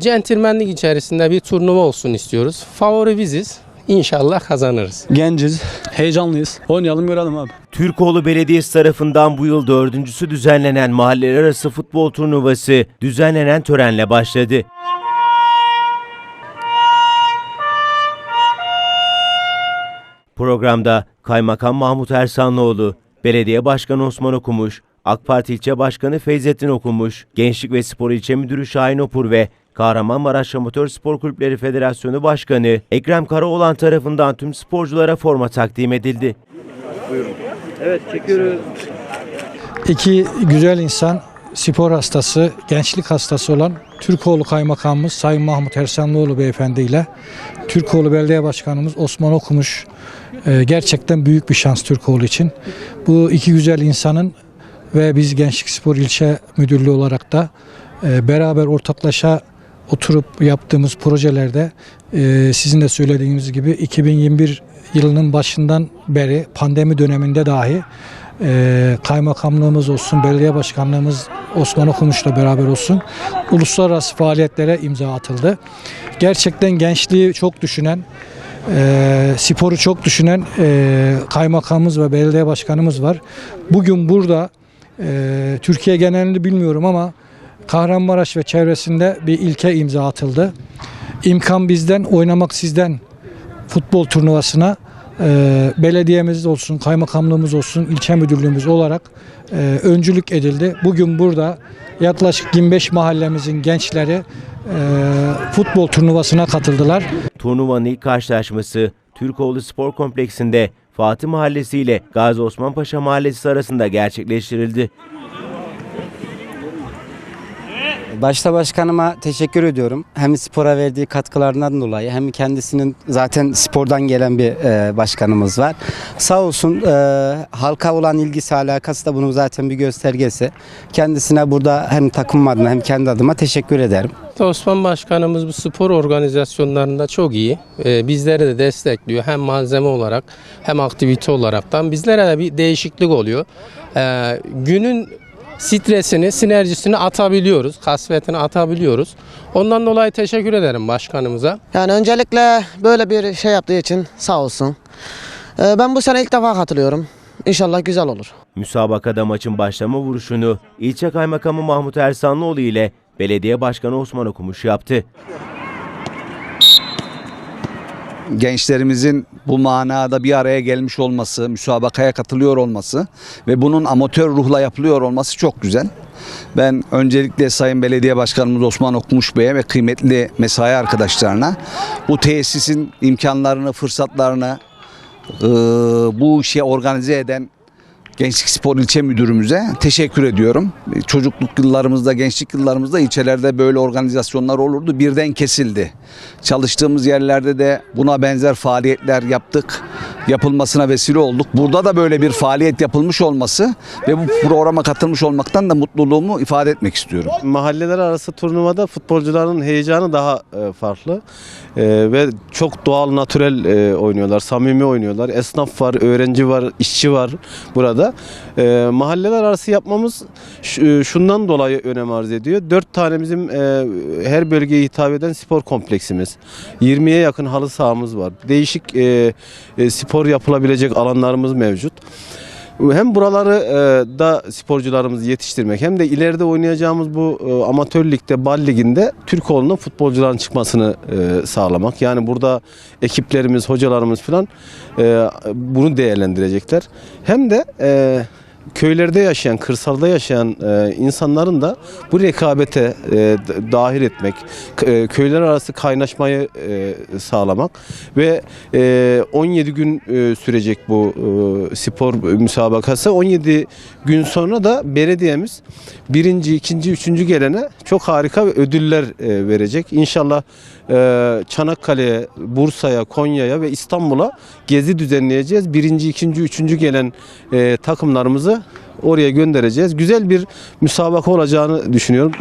Centilmenlik içerisinde bir turnuva olsun istiyoruz. Favori biziz. İnşallah kazanırız. Genciz, heyecanlıyız. Oynayalım görelim abi. Türkoğlu Belediyesi tarafından bu yıl dördüncüsü düzenlenen mahalleler arası futbol turnuvası düzenlenen törenle başladı. Programda Kaymakam Mahmut Ersanlıoğlu, Belediye Başkanı Osman Okumuş, AK Parti İlçe Başkanı Feyzettin Okumuş, Gençlik ve Spor İlçe Müdürü Şahin Opur ve Kahramanmaraş Amatör Spor Kulüpleri Federasyonu Başkanı Ekrem Karaoğlan tarafından tüm sporculara forma takdim edildi. İki güzel insan, spor hastası, gençlik hastası olan Türkoğlu Kaymakamımız Sayın Mahmut Ersanlıoğlu Beyefendi ile Türkoğlu Belediye Başkanımız Osman Okumuş e, gerçekten büyük bir şans Türkoğlu için. Bu iki güzel insanın ve biz Gençlik Spor İlçe Müdürlüğü olarak da e, beraber ortaklaşa oturup yaptığımız projelerde e, sizin de söylediğiniz gibi 2021 yılının başından beri pandemi döneminde dahi e, kaymakamlığımız olsun, belediye başkanlığımız Osman Okumuş'la beraber olsun uluslararası faaliyetlere imza atıldı. Gerçekten gençliği çok düşünen, e, sporu çok düşünen e, kaymakamımız ve belediye başkanımız var. Bugün burada e, Türkiye genelini bilmiyorum ama Kahramanmaraş ve çevresinde bir ilke imza atıldı. İmkan bizden, oynamak sizden futbol turnuvasına e, belediyemiz olsun, kaymakamlığımız olsun, ilçe müdürlüğümüz olarak e, öncülük edildi. Bugün burada yaklaşık 25 mahallemizin gençleri e, futbol turnuvasına katıldılar. Turnuvanın ilk karşılaşması Türkoğlu Spor Kompleksinde Fatih Mahallesi ile Gazi Osman Paşa Mahallesi arasında gerçekleştirildi. Başta başkanıma teşekkür ediyorum. Hem spora verdiği katkılarından dolayı hem kendisinin zaten spordan gelen bir e, başkanımız var. Sağ olsun e, halka olan ilgisi alakası da bunun zaten bir göstergesi. Kendisine burada hem takım adına hem kendi adıma teşekkür ederim. Osman Başkanımız bu spor organizasyonlarında çok iyi. Ee, bizleri de destekliyor. Hem malzeme olarak hem aktivite olaraktan. Bizlere de bir değişiklik oluyor. Ee, günün stresini, sinerjisini atabiliyoruz. Kasvetini atabiliyoruz. Ondan dolayı teşekkür ederim başkanımıza. Yani öncelikle böyle bir şey yaptığı için sağ olsun. Ee, Ben bu sene ilk defa katılıyorum. İnşallah güzel olur. Müsabakada maçın başlama vuruşunu ilçe kaymakamı Mahmut Ersanlıoğlu ile belediye başkanı Osman Okumuş yaptı. Gençlerimizin bu manada bir araya gelmiş olması, müsabakaya katılıyor olması ve bunun amatör ruhla yapılıyor olması çok güzel. Ben öncelikle Sayın Belediye Başkanımız Osman Okumuş Bey'e ve kıymetli mesai arkadaşlarına bu tesisin imkanlarını, fırsatlarını eee, bu işi organize eden Gençlik Spor İlçe Müdürümüze teşekkür ediyorum. Çocukluk yıllarımızda, gençlik yıllarımızda ilçelerde böyle organizasyonlar olurdu. Birden kesildi. Çalıştığımız yerlerde de buna benzer faaliyetler yaptık. Yapılmasına vesile olduk. Burada da böyle bir faaliyet yapılmış olması ve bu programa katılmış olmaktan da mutluluğumu ifade etmek istiyorum. Mahalleler arası turnuvada futbolcuların heyecanı daha e, farklı E, ve çok doğal, natürel e, oynuyorlar, samimi oynuyorlar. Esnaf var, öğrenci var, işçi var burada. E, mahalleler arası yapmamız e, şundan dolayı önem arz ediyor. Dört tane bizim e, her bölgeye hitap eden spor kompleksimiz. 20'ye yakın halı sahamız var. Değişik e, e, spor yapılabilecek alanlarımız mevcut. Hem buraları e, da sporcularımızı yetiştirmek hem de ileride oynayacağımız bu e, amatör ligde, bal liginde Türkoğlu'nun futbolcuların çıkmasını e, sağlamak. Yani burada ekiplerimiz, hocalarımız falan e, bunu değerlendirecekler. Hem de köylerde yaşayan, kırsalda yaşayan e, insanların da bu rekabete e, dahil etmek, e, köyler arası kaynaşmayı sağlamak ve e, 17 gün sürecek bu spor müsabakası. 17 gün sonra da belediyemiz birinci, ikinci, üçüncü gelene çok harika ödüller verecek. İnşallah Çanakkale'ye, Bursa'ya, Konya'ya ve İstanbul'a gezi düzenleyeceğiz. Birinci, ikinci, üçüncü gelen takımlarımızı oraya göndereceğiz. Güzel bir müsabaka olacağını düşünüyorum.